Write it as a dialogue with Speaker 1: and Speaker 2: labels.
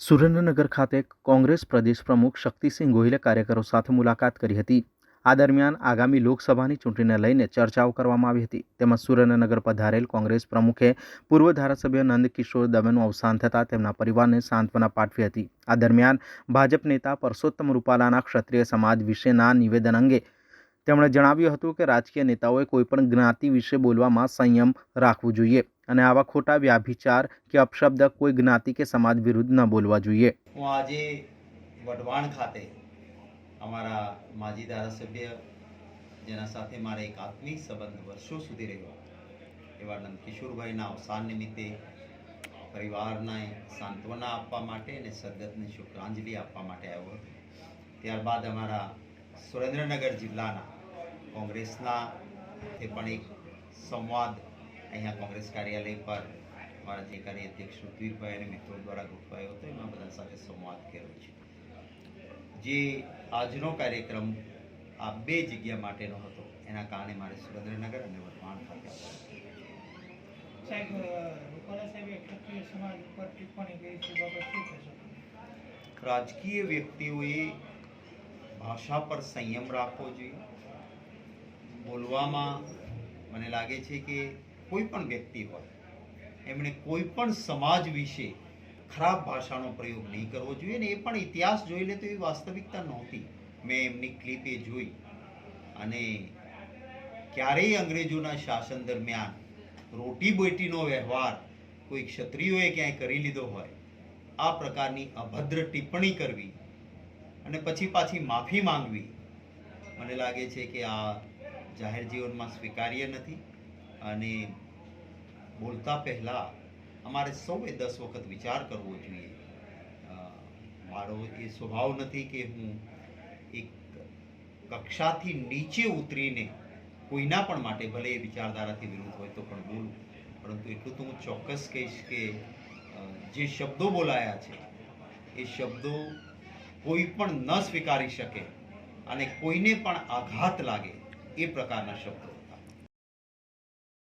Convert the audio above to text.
Speaker 1: સુરેન્દ્રનગર ખાતે કોંગ્રેસ પ્રદેશ પ્રમુખ શક્તિસિંહ ગોહિલે કાર્યકરો સાથે મુલાકાત કરી હતી. આ દરમિયાન આગામી લોકસભાની ચૂંટણીને લઈને ચર્ચાઓ કરવામાં આવી હતી. તેમજ સુરેન્દ્રનગર પધારેલ કોંગ્રેસ પ્રમુખે પૂર્વ ધારાસભ્ય નંદકિશોર દવેનું અવસાન થતાં તેમના પરિવારને સાંત્વના પાઠવી હતી. આ દરમિયાન ભાજપ નેતા પરસોત્તમ રૂપાલાના ક્ષત્રિય સમાજ વિશેના નિવેદન અંગે તેમણે જણાવ્યું હતું કે રાજકીય નેતાઓએ કોઈપણ જ્ઞાતિ વિશે બોલવામાં સંયમ રાખવું જોઈએ. અને આવા ખોટા વ્યાભિચાર કે અપશબ્દ કોઈ જ્ઞાતિ કે સમાજ વિરુદ્ધ ન બોલવા જોઈએ.
Speaker 2: હું આજે વઢવાણ ખાતે અમારા માજી ધારાસભ્ય, જેના સાથે મારે એક આત્મિક સંબંધ વર્ષો સુધી રહ્યો, એવા નંદકિશોરભાઈના અવસાન નિમિત્તે પરિવારને સાંત્વના આપવા માટે અને સદગતને શુક્રાંજલિ આપવા માટે આવ્યો હતો. ત્યારબાદ અમારા સુરેન્દ્રનગર જિલ્લાના કોંગ્રેસના તે પણ એક સંવાદ અહીંયા કોંગ્રેસ કાર્યાલય પર મારા જે કાર્ય અધ્યક્ષ ઋત્વીરભાઈ અને મિત્રો દ્વારા ગોઠવાયો હતો એમાં બધા સાથે સંવાદ કર્યો છે. જે આજનો કાર્યક્રમ આ બે જગ્યા માટેનો હતો એના કારણે મારે સુરેન્દ્રનગર અને વઢવાણ ખાતે આવવાનું રાજકીય વ્યક્તિઓએ ભાષા પર સંયમ રાખવો જોઈએ. બોલવામાં મને લાગે છે કે કોઈ પણ વ્યક્તિ હોય, એમણે કોઈ પણ સમાજ વિશે ખરાબ ભાષાનો પ્રયોગ નહીં કરવો જોઈએ ને એ પણ ઇતિહાસ જોઈ લે તો એ વાસ્તવિકતા નહોતી. મેં એમની ક્લિપ એ જોઈ અને ક્યારેય અંગ્રેજોના શાસન દરમિયાન રોટી બોટીનો વ્યવહાર કોઈ ક્ષત્રિયોએ ક્યાંય કરી લીધો હોય, આ પ્રકારની અભદ્ર ટિપ્પણી કરવી અને પછી પાછી માફી માંગવી, મને લાગે છે કે આ જાહેર જીવનમાં સ્વીકાર્ય નથી. અને બોલતા પહેલાં અમારે સૌએ દસ વખત વિચાર કરવો જોઈએ. મારો એ સ્વભાવ નથી કે હું એક કક્ષાથી નીચે ઉતરીને કોઈના પણ માટે ભલે એ વિચારધારાથી વિરુદ્ધ હોય તો પણ બોલું. પરંતુ એટલું તો હું ચોક્કસ કહીશ કે જે શબ્દો બોલાયા છે, એ શબ્દો કોઈ પણ ન સ્વીકારી શકે અને કોઈને પણ આઘાત લાગે એ પ્રકારના શબ્દો.